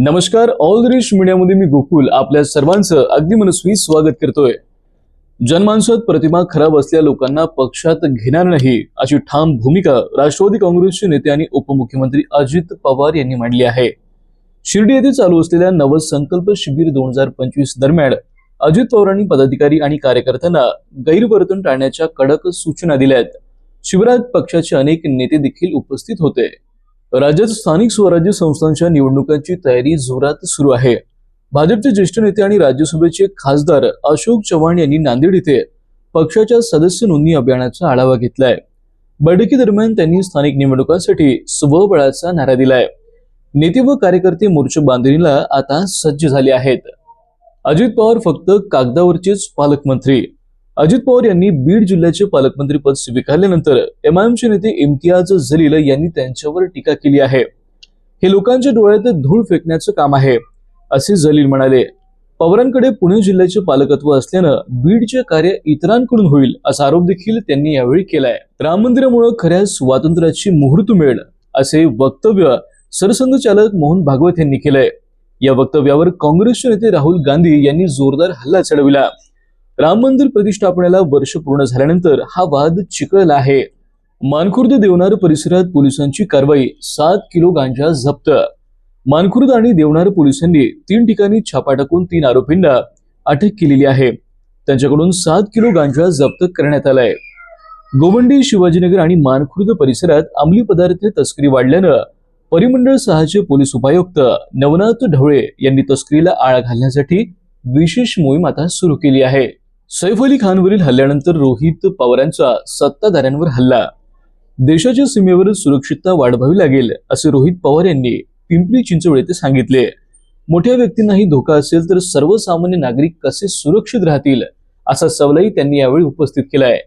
नमस्कार all rich मीडियामध्ये मी गोकुल आपल्या सर्वांचं अगदी मनस्वी स्वागत करतोय. जनमानसात प्रतिमा खराब असलेल्या लोकांना पक्षात घेणार नाही अशी ठाम भूमिका राष्ट्रवादी काँग्रेसचे नेते आणि उपमुख्यमंत्री अजित पवार यांनी मांडली आहे. शिर्डी येथे चालू असलेल्या नवसंकल्प शिबिर दोन हजार पंचवीस दरम्यान अजित पवारांनी पदाधिकारी आणि कार्यकर्त्यांना गैरवर्तन टाळण्याच्या कडक सूचना दिल्यात. शिबिरात पक्षाचे अनेक नेते देखील उपस्थित होते. राज्यात स्थानिक स्वराज्य संस्थांच्या निवडणुकांची तयारी जोरात सुरू आहे. भाजपचे ज्येष्ठ नेते आणि राज्यसभेचे खासदार अशोक चव्हाण यांनी नांदेड इथे पक्षाच्या सदस्य नोंदणी अभियानाचा आढावा घेतलाय. बैठकीदरम्यान त्यांनी स्थानिक निवडणुकांसाठी स्वबळाचा नारा दिलाय. नेते व कार्यकर्ते मोर्चा बांधणीला आता सज्ज झाले आहेत. अजित पवार फक्त कागदावरचेच पालकमंत्री. अजित पवार यांनी बीड जिल्ह्याचे पालकमंत्रीपद स्वीकारल्यानंतर एमआयएमचे नेते इम्तियाज जलील यांनी त्यांच्यावर टीका केली आहे. हे लोकांच्या डोळ्यात धूळ फेकण्याचं काम आहे असे जलील म्हणाले. पवारांकडे पुणे जिल्ह्याचे पालकत्व असल्यानं बीडचे कार्य इतरांकडून होईल असा आरोप देखील त्यांनी यावेळी केलाय. राम मंदिरामुळे खऱ्या स्वातंत्र्याची मुहूर्त मिळेल असे वक्तव्य सरसंघचालक मोहन भागवत यांनी केलंय. या वक्तव्यावर काँग्रेसचे नेते राहुल गांधी यांनी जोरदार हल्ला चढविला. राम मंदिर प्रतिष्ठापनेला वर्ष पूर्ण झाल्यानंतर हा वाद चिकळला आहे. मानखुर्द देवनार परिसरात पोलिसांची कारवाई सात किलो गांजा जप्त. मानखुर्द आणि देवनार पोलिसांनी तीन ठिकाणी छापा टाकून तीन आरोपींना अटक केलेली आहे. त्यांच्याकडून सात किलो गांजा जप्त करण्यात आलाय. गोवंडी शिवाजीनगर आणि मानखुर्द परिसरात अंमली पदार्थ तस्करी वाढल्यानं परिमंडळ सहाचे पोलीस उपायुक्त नवनाथ ढवळे यांनी तस्करीला आळा घालण्यासाठी विशेष मोहीम आता सुरू केली आहे. सैफ अली खानवरील हल्ल्यानंतर रोहित पवारांचा सत्ताधाऱ्यांवर हल्ला. देशाच्या सीमेवर सुरक्षितता वाढवावी लागेल असे रोहित पवार यांनी पिंपरी चिंचवड येथे सांगितले. मोठ्या व्यक्तींनाही धोका असेल तर सर्वसामान्य नागरिक कसे सुरक्षित राहतील असा सवालही त्यांनी यावेळी उपस्थित केलाय.